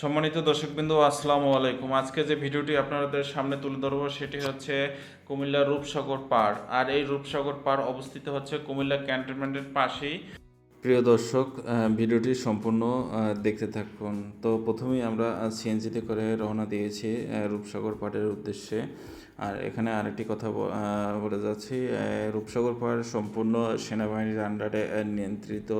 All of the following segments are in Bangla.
সম্মানিত দর্শকবৃন্দ, আসসালামু আলাইকুম। আজকে যে ভিডিওটি আপনাদের সামনে তুলে ধরবো, সেটি হচ্ছে কুমিল্লা রূপসাগর পাড়। আর এই রূপসাগর পাড় অবস্থিত হচ্ছে কুমিল্লা ক্যান্টনমেন্টের পাশেই। প্রিয় দর্শক ভিডিওটি সম্পূর্ণ দেখতে থাকুন। তো প্রথমেই আমরা সিএনজিতে করে রওনা দিয়েছি রূপসাগর পাড়ের উদ্দেশ্যে। আর এখানে আরেকটি কথা বলে যাচ্ছি রূপসাগর পাড় সম্পূর্ণ সেনাবাহিনীর আন্ডারে নিয়ন্ত্রিত।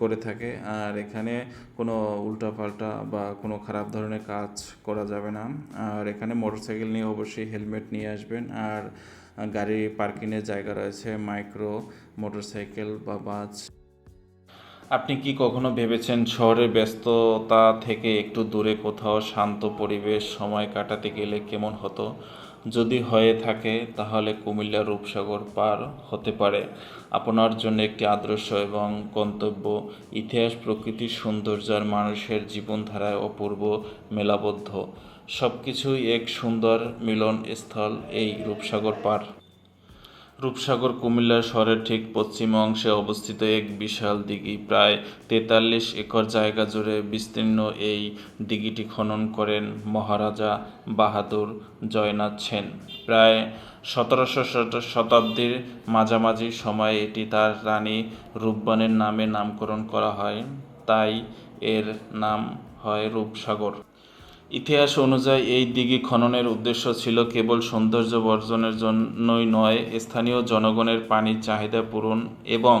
করে থাকে। আর এখানে কোনো উল্টাপাল্টা বা কোনো খারাপ ধরনের কাজ করা যাবে না। আর এখানে মোটরসাইকেল নিয়ে অবশ্যই হেলমেট নিয়ে আসবেন। আর গাড়ি পার্কিংয়ের জায়গা রয়েছে, মাইক্রো, মোটরসাইকেল বা বাস। আপনি কি কখনো ভেবেছেন শহরের ব্যস্ততা থেকে একটু দূরে কোথাও শান্ত পরিবেশ, সময় কাটাতে গেলে কেমন হতো? যদি হয়ে থাকে, তাহলে কুমিল্লা রূপসাগর পার হতে পারে। আপনার জন্য একটি আদর্শ এবং গন্তব্য। ইতিহাস প্রকৃতির সৌন্দর্য আর মানুষের জীবনধারায় অপূর্ব, মেলাবদ্ধ। সব কিছুই এক সুন্দর মিলন স্থল এই রূপসাগর পার। রূপসাগর কুমিল্লা শহরের ঠিক পশ্চিম অংশে অবস্থিত এক বিশাল দিঘি। প্রায় তেতাল্লিশ একর জায়গা জুড়ে বিস্তীর্ণ এই দিঘিটি খনন করেন মহারাজা বাহাদুর জয়নাথ সেন। প্রায় সতেরোশো শতাব্দীর মাঝামাঝি সময়ে এটি তার রানী রূপবানের নামে নামকরণ করা হয়। তাই এর নাম হয় রূপসাগর। ইতিহাস অনুযায়ী এই দিঘি খননের উদ্দেশ্য ছিল কেবল সৌন্দর্য বর্জনের জন্যই নয়, স্থানীয় জনগণের পানির চাহিদা পূরণ এবং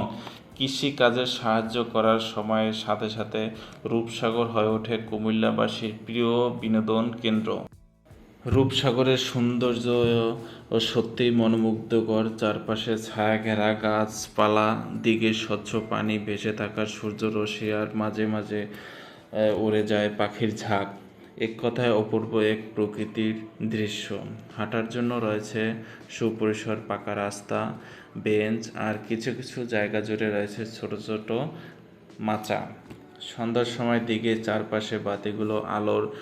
কৃষিকাজে সাহায্য করার সময়ের সাথে সাথে রূপসাগর হয়ে ওঠে কুমিল্লাবাসীর প্রিয় বিনোদন কেন্দ্র। রূপসাগরের সৌন্দর্য ও সত্যিই মনোমুগ্ধকর চারপাশে ছায়া ঘেরা গাছপালা দিকে স্বচ্ছ পানি ভেসে থাকা সূর্যরশ্মি আর মাঝে মাঝে উড়ে যায় পাখির ঝাঁক। এক কথায় অপূর্ব এক প্রকৃতির দৃশ্য। হাঁটার জন্য রয়েছে সুপরিসর, পাকা রাস্তা, বেঞ্চ আর কিছু কিছু জায়গা জুড়ে রয়েছে ছোট ছোট মাচা। সন্ধ্যার সময় দিকে চারপাশে বাতিগুলো আলোর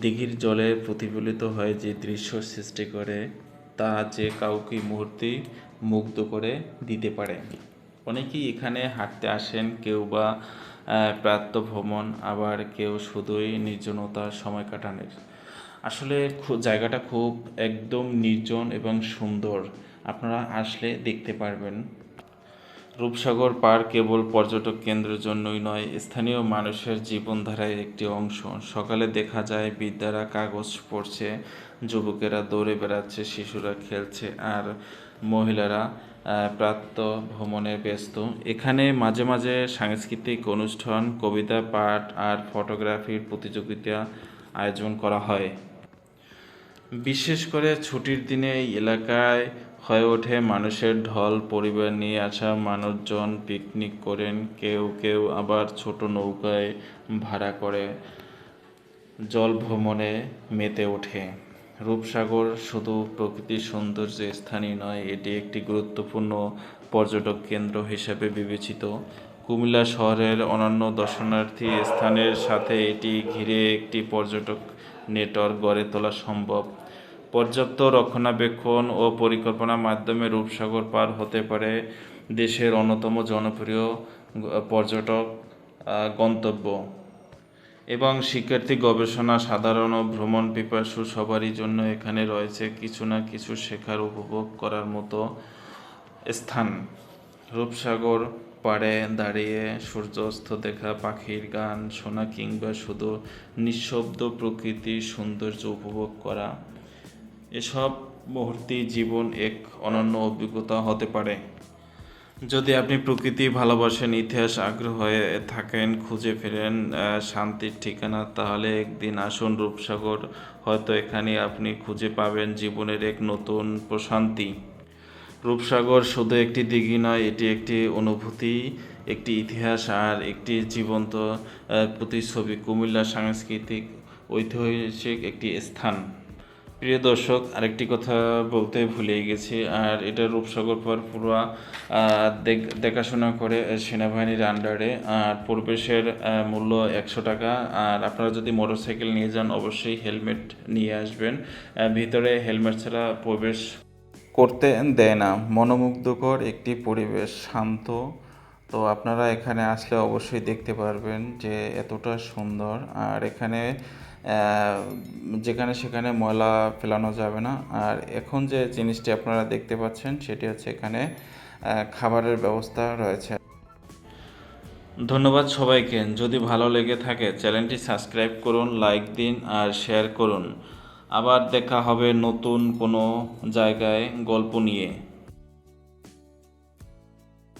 দিঘির জলে প্রতিফলিত হয়ে যে দৃশ্য সৃষ্টি করে তা যে কাউকে মুহূর্তে মুগ্ধ করে দিতে পারে। অনেকেই এখানে হাঁটতে আসেন, কেউ বা আহ, প্রাতঃ ভ্রমণ আবার কেউ শুধুই নির্জনতার সময় কাটানোর। আসলে জায়গাটা খুব একদম নির্জন এবং সুন্দর। আপনারা আসলে দেখতে পারবেন। রূপসাগর পার কেবল পর্যটক কেন্দ্রের জন্যই নয় স্থানীয় মানুষের জীবনধারার একটি অংশ। সকালে দেখা যায় বিদ্যারা কাগজ পড়ছে যুবকেরা দৌড়ে বেড়াচ্ছে শিশুরা খেলছে আর মহিলারা আহ, প্রাতঃ ভ্রমণে ব্যস্ত। এখানে মাঝে মাঝে সাংস্কৃতিক অনুষ্ঠান কবিতা পাঠ আর ফটোগ্রাফির প্রতিযোগিতা আয়োজন করা হয়। বিশেষ করে ছুটির দিনে এই এলাকায় হয়ে ওঠে মানুষের ঢল পরিবার নিয়ে আসা মানুষজন পিকনিক করেন কেউ কেউ আবার ছোট নৌকায় ভাড়া করে জল ভ্রমণে মেতে ওঠে। রূপসাগর শুধু প্রকৃতির সৌন্দর্য স্থানই নয়, এটি একটি গুরুত্বপূর্ণ পর্যটক কেন্দ্র হিসেবে বিবেচিত। কুমিল্লা শহরের অন্যান্য দর্শনার্থী স্থানের সাথে এটি ঘিরে একটি পর্যটক নেটওয়ার্ক গড়ে তোলা সম্ভব। পর্যাপ্ত রক্ষণাবেক্ষণ ও পরিকল্পনার মাধ্যমে রূপসাগর পার হতে পারে দেশের অন্যতম জনপ্রিয় পর্যটক গন্তব্য। এবং শিক্ষার্থী গবেষণা, সাধারণ ও ভ্রমণ পিপাসু সবারই জন্য এখানে রয়েছে কিছু না কিছু শেখার উপভোগ করার মতো স্থান। রূপসাগর পাড়ে দাঁড়িয়ে সূর্যাস্ত দেখা, পাখির গান শোনা কিংবা শুধু নিঃশব্দ প্রকৃতির সৌন্দর্য উপভোগ করা, এসব মুহূর্তে জীবন এক অনন্য অভিজ্ঞতা হতে পারে। যদি আপনি প্রকৃতি ভালোবাসেন, ইতিহাস আগ্রহ হয়ে থাকেন, খুঁজে ফেরেন শান্তির ঠিকানা, তাহলে একদিন আসুন রূপসাগর। হয়তো এখানে আপনি খুঁজে পাবেন জীবনের এক নতুন প্রশান্তি। রূপসাগর শুধু একটি দিঘি নয়, এটি একটি অনুভূতি, একটি ইতিহাস আর একটি জীবন্ত প্রতিচ্ছবি। কুমিল্লা সাংস্কৃতিক, ঐতিহাসিক একটি স্থান। প্রিয় দর্শক, আরেকটি কথা বলতে ভুলে গেছি, আর এটা রূপসাগর পর পুরো দেখাশোনা করে সেনাবাহিনীর আন্ডারে আর প্রবেশের মূল্য একশো টাকা, আর আপনারা যদি মোটরসাইকেল নিয়ে যান, অবশ্যই হেলমেট নিয়ে আসবেন ভিতরে হেলমেট ছাড়া প্রবেশ করতে দেয় না। মনোমুগ্ধকর একটি পরিবেশ, শান্ত। তো আপনারা এখানে আসলে অবশ্যই দেখতে পারবেন যে এতটা সুন্দর, আর এখানে যেখানে সেখানে ময়লা ফেলানো যাবে না। আর এখন যে জিনিসটি আপনারা দেখতে পাচ্ছেন, সেটি হচ্ছে এখানে খাবারের ব্যবস্থা রয়েছে। ধন্যবাদ সবাইকে। যদি ভালো লেগে থাকে, চ্যানেলটি সাবস্ক্রাইব করুন, লাইক দিন আর শেয়ার করুন। আবার দেখা হবে নতুন কোনো জায়গায় গল্প নিয়ে।